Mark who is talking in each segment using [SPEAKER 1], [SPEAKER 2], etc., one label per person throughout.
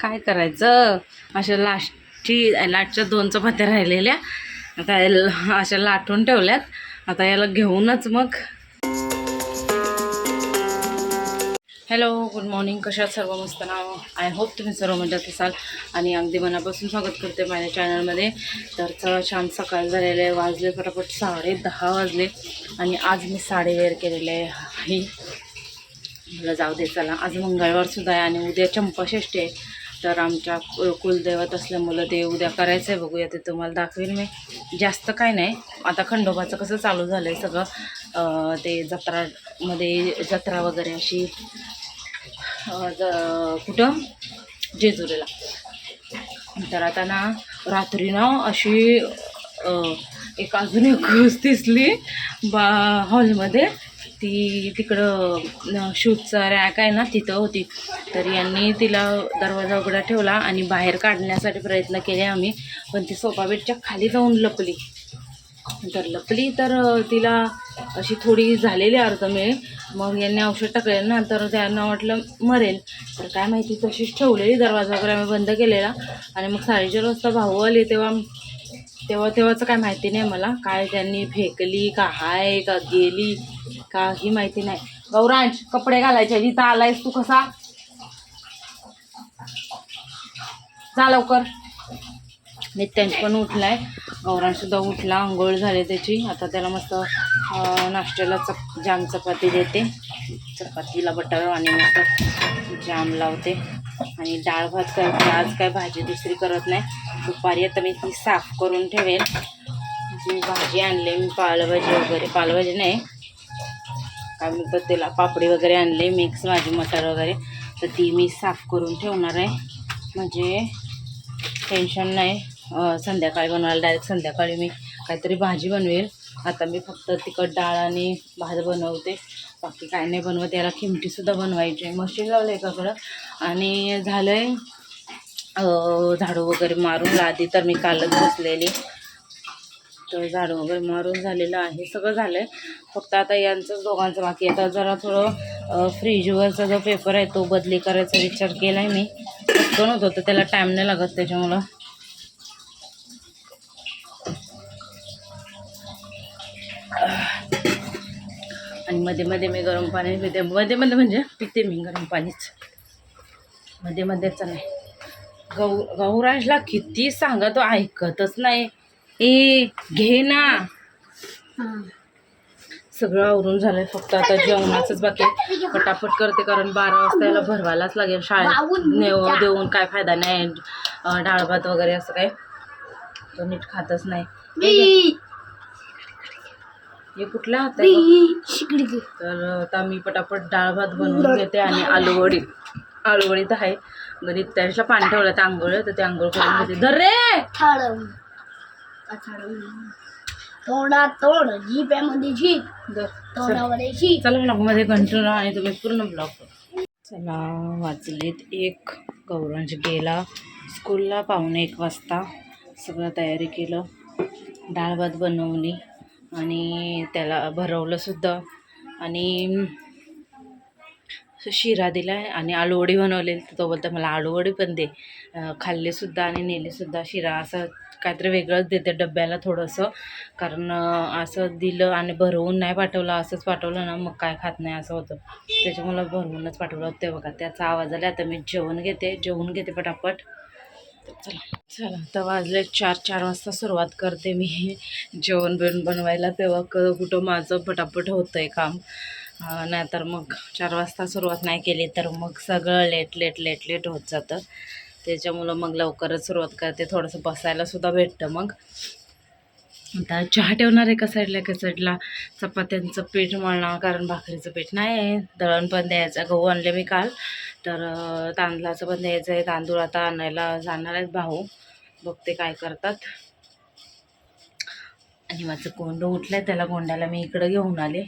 [SPEAKER 1] काय करायचं? अशा लास्टची लास्टच्या दोन चपात्या राहिलेल्या. आता अशा लाटून ठेवल्यात. आता याला घेऊनच मग हॅलो गुड मॉर्निंग कशा सर्व? मस्त नाव. आय होप तुम्ही सर्व मजात असाल. आणि अगदी मनापासून स्वागत करते माझ्या चॅनलमध्ये तर चला छान सकाळ झालेलं आहे. वाजले फटाफट साडे दहा वाजले. आणि आज मी साडी वेअर केलेले आहे. मला जाऊ दे चला. आज मंगळवारसुद्धा आहे आणि उद्या चंपाषष्ठी आहे. तर आमच्या कुलदैवत असल्यामुळं ते उद्या करायचं आहे. बघूया ते तुम्हाला दाखवेन मी. जास्त काय नाही. आता खंडोबाचं कसं चालू झालं आहे सगळं. ते जत्रामध्ये जत्रा वगैरे अशी ज- कुठं? जेजुरीला. तर आता ना रात्री ना अशी एक अजून एक घुस दिसली बा हॉलमध्ये. ती तिकडं न- शूटचा रॅक आहे ना तिथं होती. तर यांनी तिला दरवाजा उघडा ठेवला आणि बाहेर काढण्यासाठी प्रयत्न केले आम्ही. पण ती सोफा बेडच्या खाली जाऊन लपली. तर लपली तर तिला अशी थोडी झालेली अर्धमेळ मग यांनी औषध टाकलेलं ना तर त्यांना वाटलं मरेल. तर काय माहिती तशीच ठेवलेली दरवाजा वगैरे आम्ही बंद केलेला. आणि मग साडेचार वाजता भाऊ आले तेव्हा तेव्हा तेव्हाचं काय माहिती नाही मला. काय त्यांनी फेकली का हाय का गेली काही माहिती नाही. गौरांश कपडे घालायचे जिथं आलायस तू कसा? जा लवकर. नित्यांश पण उठलाय. गौरांसुद्धा उठला आंघोळ झाली त्याची. आता त्याला मस्त नाश्त्याला चप जाम चपाती देते. चपातीला बटर आणि मस्त जाम लावते. आणि डाळ भात करते. आज काय भाजी दुसरी करत नाही. दुपारी आता मी ती साफ करून ठेवेल जी भाजी आणली मी पालभाजी वगैरे. पालभाजी नाही. काय म्हणतात त्याला पापडी वगैरे आणले मिक्स भाजी मटार वगैरे. तर ती मी साफ करून ठेवणार आहे. म्हणजे टेन्शन नाही. संध्याकाळी बनवायला डायरेक्ट संध्याकाळी मी काहीतरी भाजी बनवेल. आता मी फक्त तिखट डाळ आणि भात बनवते. बाकी काय नाही बनवत. याला किमटीसुद्धा बनवायची आहे. मशीन लावलं एकाकडं. आणि झालं आहे झाडू वगैरे मारून. आधी तर मी कालच बसलेली. तर झाडू वगैरे मारून झालेलं आहे. सगळं झालं आहे फक्त आता यांचंच दोघांचं बाकी आता जरा थोडं फ्रीजवरचा जो पेपर आहे तो बदली करायचा विचार केला आहे मी. पटकन होत होतं. त्याला टाईम नाही लागत त्याच्यामुळं. मध्ये मध्ये मी गरम पाणी पिते. मध्ये मध्ये म्हणजे पिते मी गरम पाणीच. मध्ये मध्येच नाही. गौ गौराजला किती सांगा तो ऐकतच नाही. ए घे ना. सगळं आवरून झालंय फक्त आता जेवणाचंच बाकी पटापट करते कारण बारा वाजता याला भरवायलाच लागेल शाळेत. नेव देऊन काय फायदा नाही. डाळ भात वगैरे असं काय तो नीट खातच नाही. हे कुठला हात आहे. तर आता मी पटापट डाळ भात बनवून घेते आणि आलूवडी आलूवडी तर आहे. घरी त्याच्या पाणी ठेवलं तर आंघोळ. तर ते आंघोळ करून घेते. धर रे!
[SPEAKER 2] तोंड जीप. तोंडावर जीप.
[SPEAKER 1] चला ब्लॉगमध्ये कंटिन्यू आणि तुम्ही पूर्ण ब्लॉग चला वाचलेत एक गौरांश गेला. स्कूलला पाहुणे एक वाजता सगळं तयारी केलं. डाळ भात बनवली. आणि त्याला भरवलं सुद्धा. आणि शिरा दिला आणि आलूवडी बनवलेली तर तो बोलतो मला आलूवडी पण दे. खाल्लेसुद्धा आणि नेलेसुद्धा शिरा. असं काहीतरी वेगळंच देते डब्याला थोडंसं. कारण असं दिलं आणि भरवून नाही पाठवलं असंच पाठवलं ना मग काय खात नाही असं होतं. त्याच्यामुळं भरवूनच पाठवलं ते बघा. त्याचा आवाज आला आता मी जेवण घेते. जेवून घेते पटापट. तर चला चला. तर वाजले चार चार वाजता सुरुवात करते मी. जेवण बिवण बनवायला तेव्हा क कुठं माझं पटापट होतं आहे काम नाहीतर मग चार वाजता सुरुवात नाही केली तर मग सगळं लेट लेट लेट लेट होत जातं. त्याच्यामुळं मग लवकरच सुरुवात करते. थोडंसं बसायला सुद्धा भेटतं मग. आता चहा ठेवणार आहे साईडला एका साईडला? चपात्यांचं पीठ मळणार कारण भाकरीचं पीठ नाही आहे. दळण पण द्यायचं गहू आणले मी काल. तर तांदळाचं पण द्यायचं आहे. तांदूळ आता आणायला जाणार आहेत भाऊ. बघते काय करतात. आणि माझं कोंड उठलं आहे त्याला कोंड्याला मी इकडं घेऊन आले.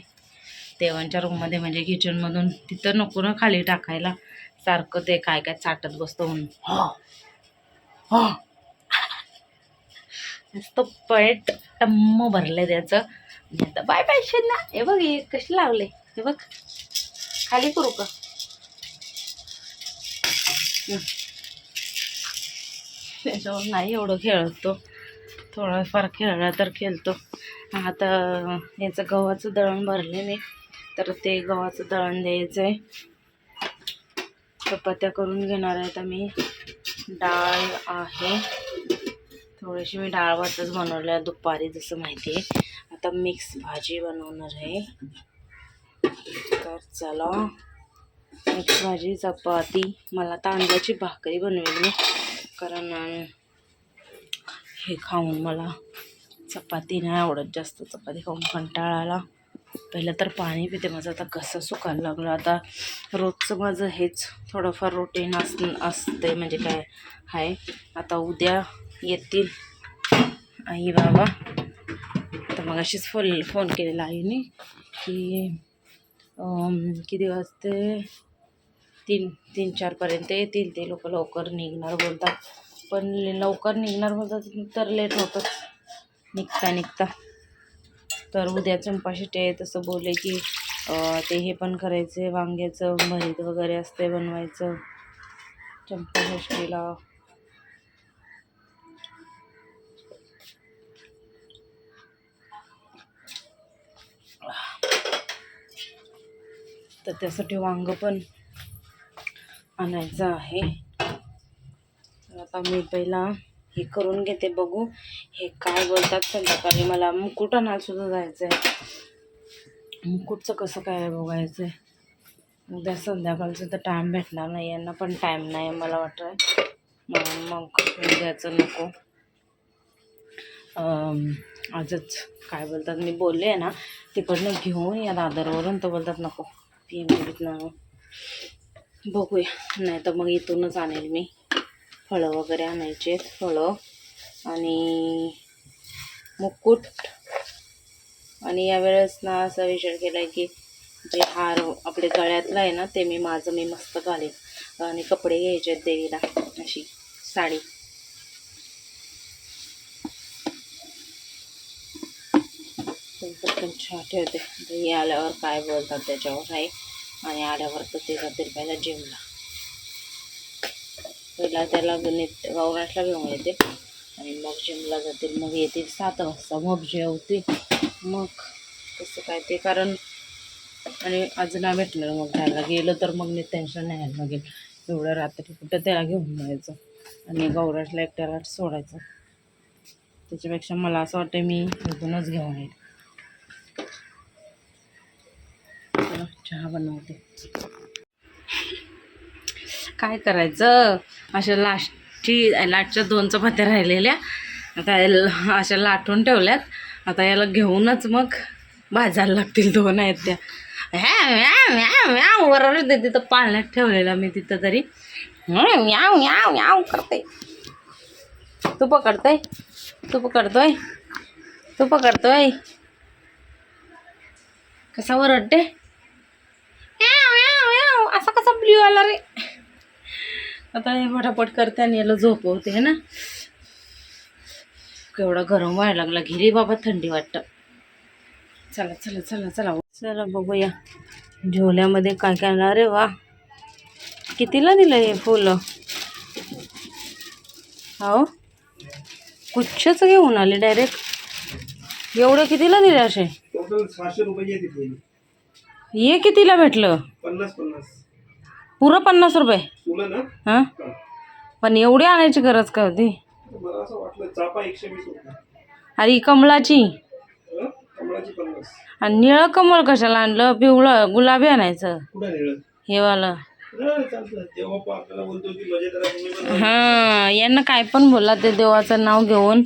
[SPEAKER 1] देवांच्या रूममध्ये म्हणजे किचनमधून तिथं नको ना खाली टाकायला. सारखं ते काय काय चाटत बसतो म्हणून. हो! हो! नुसतं पेट टम्म भरलंय त्याचं. आणि आता बाय बाय ना हे बघ हे कशी लावले? हे बघ. खाली करू का? त्याच्यावर नाही एवढं खेळत. तो थोडाफार खेळला तर खेळतो. आता याचं गव्हाचं दळण भरले मी. तर ते गव्हाचं दळण द्यायचं आहे चपात्या करून घेणार आहे आता मी. डाळ आहे. थोडीशी मी डाळ भातच बनवल्या दुपारी जसं माहिती आहे आता मिक्स भाजी बनवणार आहे. तर चला मिक्स भाजी चपाती मला तांदळाची भाकरी बनवेल कारण हे खाऊन मला चपाती नाही आवडत जास्त. चपाती खाऊन कंटाळा आला पहिलं तर पाणी पिते माझं आता कसं सुकायला लागलं? आता रोजचं माझं हेच थोडंफार रुटीन अस असते म्हणजे काय आहे? आता उद्या येतील. आई बाबा. तर मग अशीच फोन फोन केलेला आईने की किती वाजते? तीन तीन चारपर्यंत येतील. ते लोक लवकर निघणार बोलतात. पण लवकर निघणार बोलतात तर लेट होतंच निघता निघता. तर उद्या चंपाषष्ठी आहे. तसं बोलले की ते हे पण करायचे वांग्याचं भरीत वगैरे असते बनवायचं. चंपाषष्टीला तर त्यासाठी वांगं पण आणायचं आहे. तर आता मी पहिला हे करून घेते बघू. हे काय बोलतात संध्याकाळी मला मुकुट आणायला सुद्धा जायचं आहे मुकुटचं कसं काय बघायचं आहे उद्या संध्याकाळचं तर टाईम भेटणार नाही यांना पण टाईम नाही मला वाटतं. म्हणून मग द्यायचं नको. आजच काय बोलतात मी बोलले आहे ना तिकडनं घेऊन या दादरवरून तर बोलतात नको. पी एम बघूया. नाही तर मग इथूनच आणेल मी. फळं वगैरे आणायचे फळं आणि मुकुट. आणि यावेळेस ना असा विचार केला आहे की ते हार आपले गळ्यातलं आहे ना ते मी माझं मी मस्त घालेन. आणि कपडे घ्यायचे आहेत देवीला अशी साडी. ते पटकन चहा ठेवते. दही आल्यावर काय बोलतात त्याच्यावर आहे आणि आल्यावर तर ते जातील पहिला जिमला पहिला त्याला गणित गौराशला घेऊन येते आणि मग जिमला जातील. मग येतील सात वाजता. मग जेवते मग कसं काय ते कारण आणि अजून नाही भेटणार मग जायला गेलं तर मग मी टेन्शन नाही घ्यायला लागेल. एवढं रात्री कुठं त्याला घेऊन जायचं? आणि गौराशला एकट्याला सोडायचं. त्याच्यापेक्षा मला असं वाटतं मी इथूनच घेऊन येईल. चहा बनवते. काय करायचं? अशा लास्टची लास्टच्या दोन चपात्या राहिलेल्या. आता अशा लाटून ठेवल्यात. आता याला घेऊनच मग भाजायला लागतील दोन आहेत त्या. ह्या म्याव म्याव तिथं पाळण्यात ठेवलेला मी तिथं तरी. म्याव म्याव म्याव म्याव करते. तू पकडतोय? तू पकडतोय? तू पकडतोय? कसा वरडते म्याव म्याव म्याव असा कसा रे आता हे पटापट करते आणि याला झोपवते है ना? केवढा गरम व्हायला लागला घिरी बाबा थंडी वाटतं. चला चला चला चला. चला बघूया. झोल्यामध्ये काय काय आणणार रे वा. कितीला दिलं हे फुलं? हो? गुच्छच घेऊन आले डायरेक्ट एवढं कितीला दिले असे? हे कितीला भेटलं?
[SPEAKER 3] पन्नास पन्नास.
[SPEAKER 1] पुरं पन्नास रुपये.
[SPEAKER 3] ना?
[SPEAKER 1] हां?
[SPEAKER 3] हा.
[SPEAKER 1] पण एवढी आणायची गरज का होती?
[SPEAKER 3] मला असं वाटलं चापा एकशे वीस रुपये
[SPEAKER 1] अरे ही कमळाची?
[SPEAKER 3] हं? कमळाची पन्नास.
[SPEAKER 1] आणि निळं कमळ कशाला आणलं? पिवळं गुलाबी आणायचं.
[SPEAKER 3] कुठं
[SPEAKER 1] हे वालं.
[SPEAKER 3] चालतं तेव्हा पण आपल्याला बोलतो की मजेत राहा तुम्ही पण
[SPEAKER 1] हां यांना काय पण बोला ते देवाचं नाव घेऊन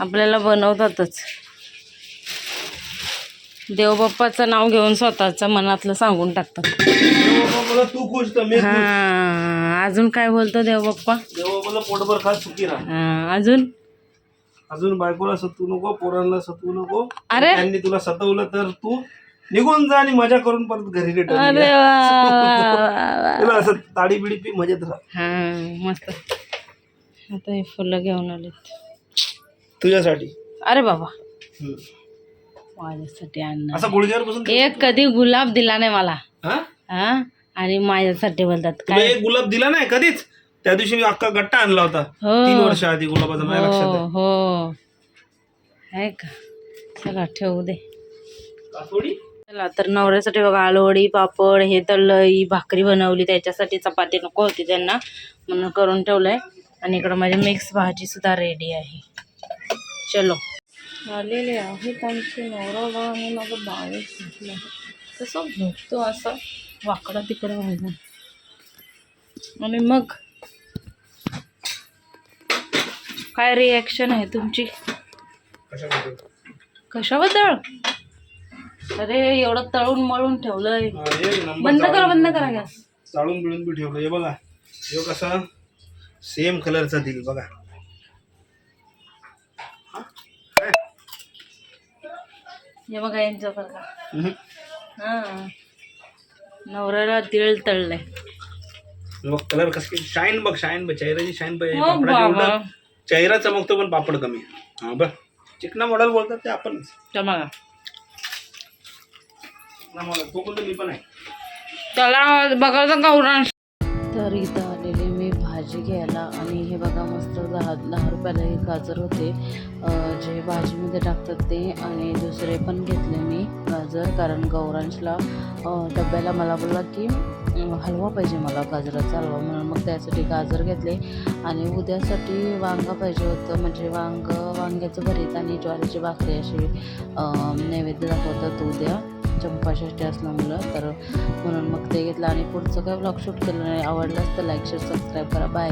[SPEAKER 1] आपल्याला बनवतातच. देवबाप्पाचं नाव घेऊन स्वतःचं मनातलं सांगून टाकतात.
[SPEAKER 3] तू खुश तर मी खुश.
[SPEAKER 1] हां अजून काय बोलतो देवबाप्पा
[SPEAKER 3] तेव्हा मला पोटभर खा सुखी राहा.
[SPEAKER 1] हां अजून?
[SPEAKER 3] अजून बायकोला सतवू नको पोरांना सतवू नको.
[SPEAKER 1] अरे.
[SPEAKER 3] त्यांनी तुला सतवलं तर तू निघून जा आणि मजा करून परत घरी रिटर्न
[SPEAKER 1] अरे वा वा, वा.
[SPEAKER 3] तुला असं ताडी बिडी पी मजेत राहा.
[SPEAKER 1] हां मस्त. आता हे फुलं घेऊन आलेत.
[SPEAKER 3] तुझ्यासाठी.
[SPEAKER 1] अरे बाबा.
[SPEAKER 3] हम्म.
[SPEAKER 1] माझ्यासाठी आणणार.
[SPEAKER 3] असा गुडघ्यावर बसून
[SPEAKER 1] एक कधी गुलाब दिला नाही मला.
[SPEAKER 3] हा?
[SPEAKER 1] हा? आणि माझ्यासाठी बोलतात
[SPEAKER 3] तुला
[SPEAKER 1] काय?
[SPEAKER 3] एक गुलाब दिला नाही कधीच? त्या दिवशी मी अख्खा गट्टा आणला होता.
[SPEAKER 1] हो.
[SPEAKER 3] तीन वर्ष आधी गुलाबाचा माझ्या लक्षात
[SPEAKER 1] हो
[SPEAKER 3] आहे.
[SPEAKER 1] हो आहे का? चला ठेवू दे.
[SPEAKER 3] का थोडी
[SPEAKER 1] चला तर नवऱ्यासाठी बघा आलूवडी पापड हे तळलं ही भाकरी बनवली त्याच्यासाठी चपाती नको होती त्यांना. म्हणून करून ठेवलंय. आणि इकडं माझी मिक्स भाजी सुद्धा रेडी आहे. चलो. आलेले आहेत आमचे नवरा बा आणि माझं बाळ तसं झोपतो असं. वाकडा तिकडं व्हायला आणि मग? काय रिॲक्शन आहे तुमची?
[SPEAKER 3] कशाबद्दल?
[SPEAKER 1] अरे एवढं तळून मळून ठेवलंय. बंद करा बंद करा. गॅस
[SPEAKER 3] चाळून बिळून बी ठेवलं हे बघा हे कसा सेम कलरचा दिल बघा. हा?
[SPEAKER 1] बघा यांचं बघा. हा. नवऱ्याला तिळ तळलंय.
[SPEAKER 3] बघ कलर कसं शाईन बघ शाईन बघ चेहऱ्याची शाईन बघ
[SPEAKER 1] हो
[SPEAKER 3] पापडाची
[SPEAKER 1] बाबा.
[SPEAKER 3] उलट. चेहरा चमकतो पण पापड कमी. हा बघ. चिकना मॉडेल बोलतात ते आपण मॉडेल तो बोलतो मी पण आहे.
[SPEAKER 1] त्याला बघायचं गौराण तर इथं आलेले मी भाजी घ्यायला आणि दहा दहा रुपयाला हे गाजर होते. जे भाजीमध्ये टाकतात ते आणि दुसरे पण घेतले मी गाजर कारण गौरांशला डब्याला मला बोलला की हलवा पाहिजे मला गाजराचा हलवा. म्हणून मग त्यासाठी गाजर घेतले. आणि उद्यासाठी वांगा पाहिजे होतं म्हणजे वांग वांग्याचं भरीत आणि ज्वारीची भाकरी अशी नैवेद्य दाखवतात उद्या. चंपाषष्टी असल्यामुळं. तर म्हणून मग ते घेतलं आणि पुढचं काय ब्लॉग शूट केलं नाही. आवडलं तर लाईक शेअर सबस्क्राईब करा. बाय